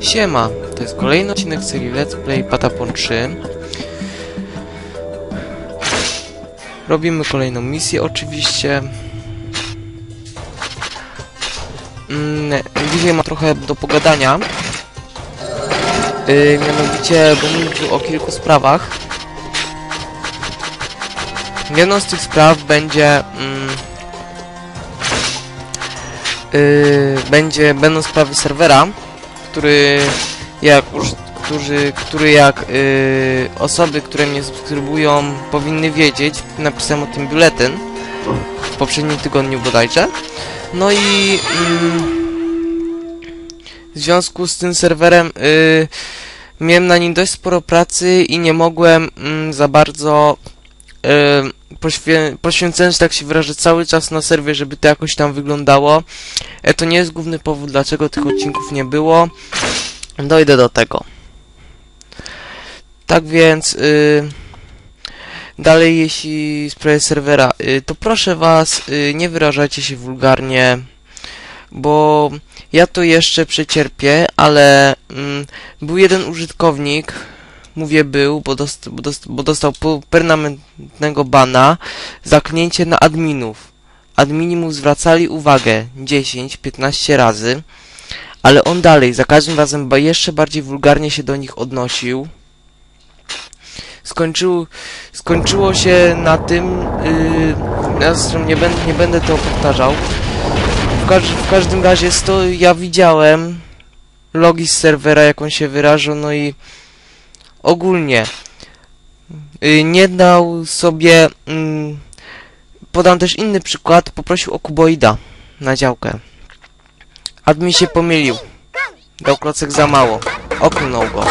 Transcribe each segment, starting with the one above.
Siema, to jest kolejny odcinek serii Let's Play Patapon 3. Robimy kolejną misję oczywiście. Mm, dzisiaj mam trochę do pogadania. Yy, mianowicie, mówię tu o kilku sprawach. Jedną z tych spraw będzie... Mm, yy, będzie, będą sprawy serwera, który jak którzy, który jak yy, osoby, które mnie subskrybują powinny wiedzieć, napisałem o tym biuletyn w poprzednim tygodniu bodajże. No i mm, w związku z tym serwerem yy, miałem na nim dość sporo pracy i nie mogłem mm, za bardzo yy, poświę poświęcając, że tak się wyrażę, cały czas na serwie, żeby to jakoś tam wyglądało. E, to nie jest główny powód, dlaczego tych odcinków nie było. Dojdę do tego. Tak więc, yy, dalej jeśli sprawie serwera, yy, to proszę was, yy, nie wyrażajcie się wulgarnie, bo ja to jeszcze przecierpię, ale mm, był jeden użytkownik, mówię był, bo, dost, bo, dost, bo dostał permanentnego bana, zaknięcie na adminów. Admini mu zwracali uwagę 10-15 razy, ale on dalej, za każdym razem jeszcze bardziej wulgarnie się do nich odnosił. Skończył, skończyło się na tym, yy, ja zresztą nie będę, nie będę tego powtarzał. W, każ w każdym razie to ja widziałem logi z serwera, jak on się wyrażał, no i ogólnie yy, nie dał sobie... Yy, podam też inny przykład, poprosił o kuboida na działkę. Admin się pomylił. Dał klocek za mało. Oklnął go.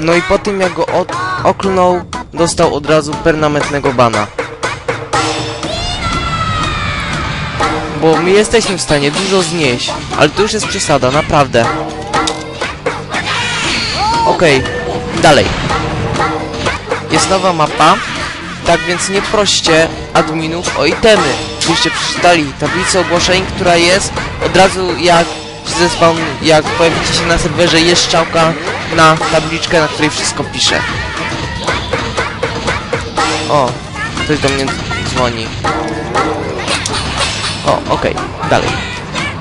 No i po tym jak go od oklnął, dostał od razu permanentnego bana. Bo my jesteśmy w stanie dużo znieść, ale to już jest przesada, naprawdę. Okej, okay, dalej. Jest nowa mapa, tak więc nie proście adminów o itemy. Gdybyście przeczytali tablicę ogłoszeń, która jest od razu jak zespał, jak pojawicie się na serwerze, jest strzałka na tabliczkę, na której wszystko pisze. O, ktoś do mnie dzwoni. O, okej, okay, dalej.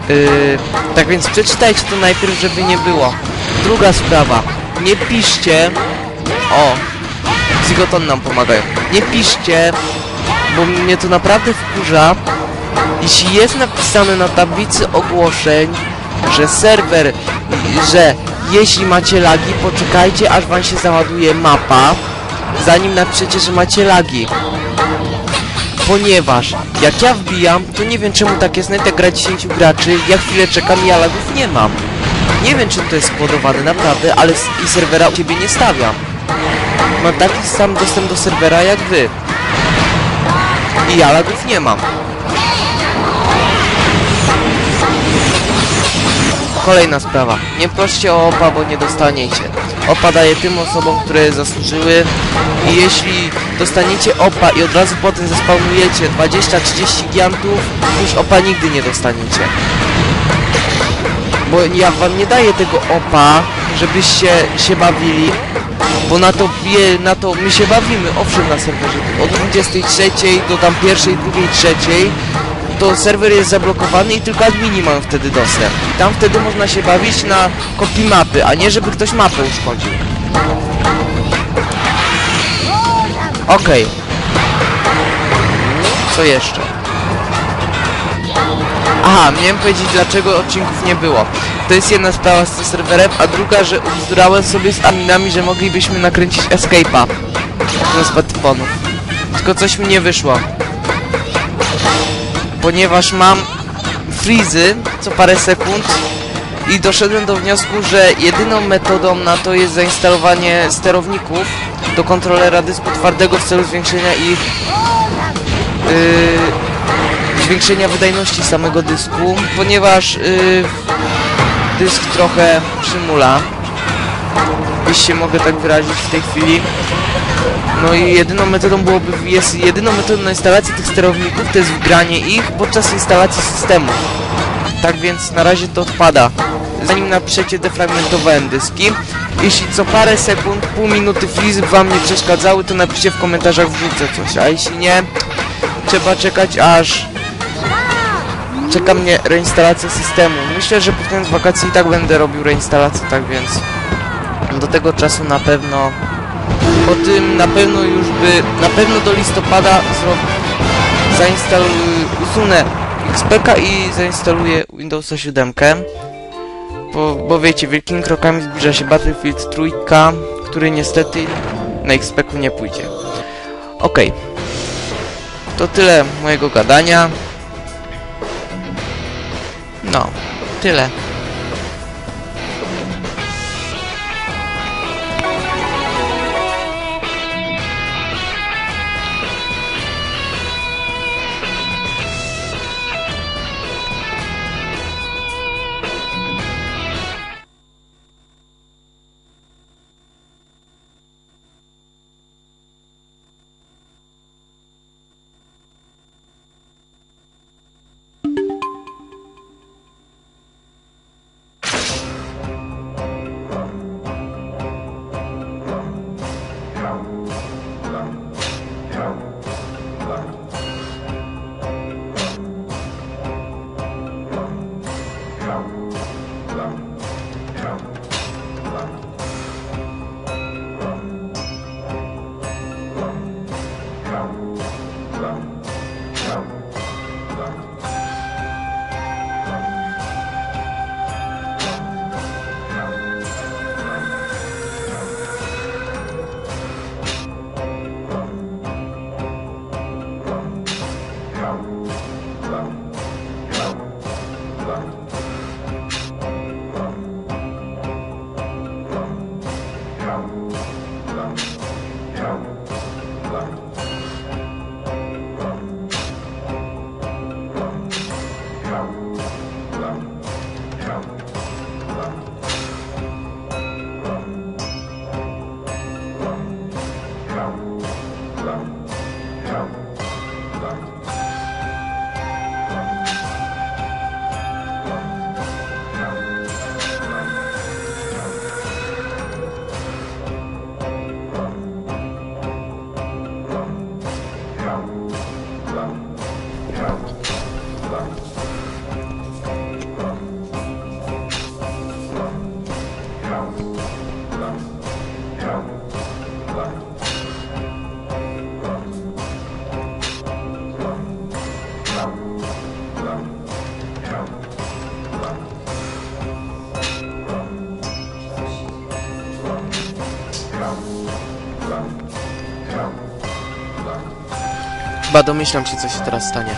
Yy, tak więc przeczytajcie to najpierw, żeby nie było. Druga sprawa. Nie piszcie... O, Psygoton nam pomagają. Nie piszcie, bo mnie to naprawdę wkurza, jeśli jest napisane na tablicy ogłoszeń, że serwer, że jeśli macie lagi, poczekajcie aż wam się załaduje mapa, zanim napiszecie, że macie lagi. Ponieważ jak ja wbijam, to nie wiem czemu tak jest, nawet jak gra 10 graczy, ja chwilę czekam i ja lagów nie mam. Nie wiem czym to jest spowodowane naprawdę, ale i serwera u ciebie nie stawiam. Mam taki sam dostęp do serwera jak wy. I ja lagów nie mam. Kolejna sprawa. Nie proście o OPA, bo nie dostaniecie. OPA daje tym osobom, które zasłużyły i jeśli dostaniecie OPA i od razu potem zespawnujecie 20-30 giantów, już OPA nigdy nie dostaniecie. Bo ja wam nie daję tego OPA, żebyście się bawili, bo na to, na to my się bawimy, owszem na serwerze, od 23 do tam pierwszej, drugiej, trzeciej, to serwer jest zablokowany i tylko admini mają wtedy dostęp. I tam wtedy można się bawić na kopii mapy, a nie żeby ktoś mapę uszkodził. Okej. Okay. Co jeszcze? Aha, miałem powiedzieć dlaczego odcinków nie było. To jest jedna sprawa z serwerem, a druga, że ubzdurałem sobie z adminami, że moglibyśmy nakręcić escape'a z patyfonów. Tylko coś mi nie wyszło. Ponieważ mam freezy co parę sekund i doszedłem do wniosku, że jedyną metodą na to jest zainstalowanie sterowników do kontrolera dysku twardego w celu zwiększenia ich yy, zwiększenia wydajności samego dysku, ponieważ yy, dysk trochę przymula. Jeśli się mogę tak wyrazić w tej chwili. No i jedyną metodą byłoby, jest jedyną metodą na instalację tych sterowników to jest wgranie ich podczas instalacji systemu. Tak więc na razie to odpada. Zanim napiszecie defragmentowałem dyski. Jeśli co parę sekund, pół minuty freeze wam nie przeszkadzały, to napiszcie w komentarzach wrzucę coś, a jeśli nie, trzeba czekać aż czeka mnie reinstalacja systemu. Myślę, że pod koniec wakacji i tak będę robił reinstalację, tak więc do tego czasu na pewno po tym na pewno już by na pewno do listopada zainstaluję usunę XPK i zainstaluję Windowsa 7 bo, bo wiecie, wielkimi krokami zbliża się Battlefield 3 który niestety na XPK nie pójdzie. Okej. To tyle mojego gadania no, tyle. Chyba domyślam się, co się teraz stanie.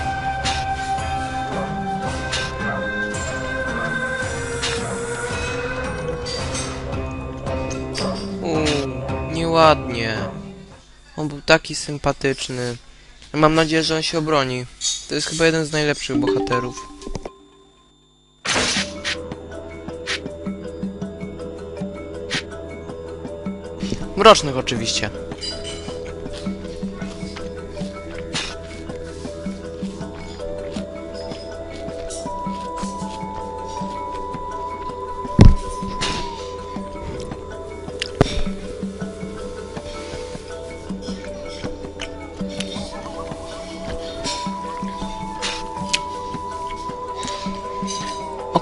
Uuu, nieładnie. On był taki sympatyczny. Mam nadzieję, że on się obroni. To jest chyba jeden z najlepszych bohaterów. Mrocznych oczywiście.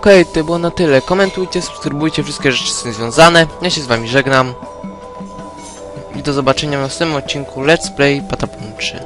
Okej, to było na tyle. Komentujcie, subskrybujcie wszystkie rzeczy z tym związane. Ja się z wami żegnam. I do zobaczenia w następnym odcinku Let's Play Patapon 3.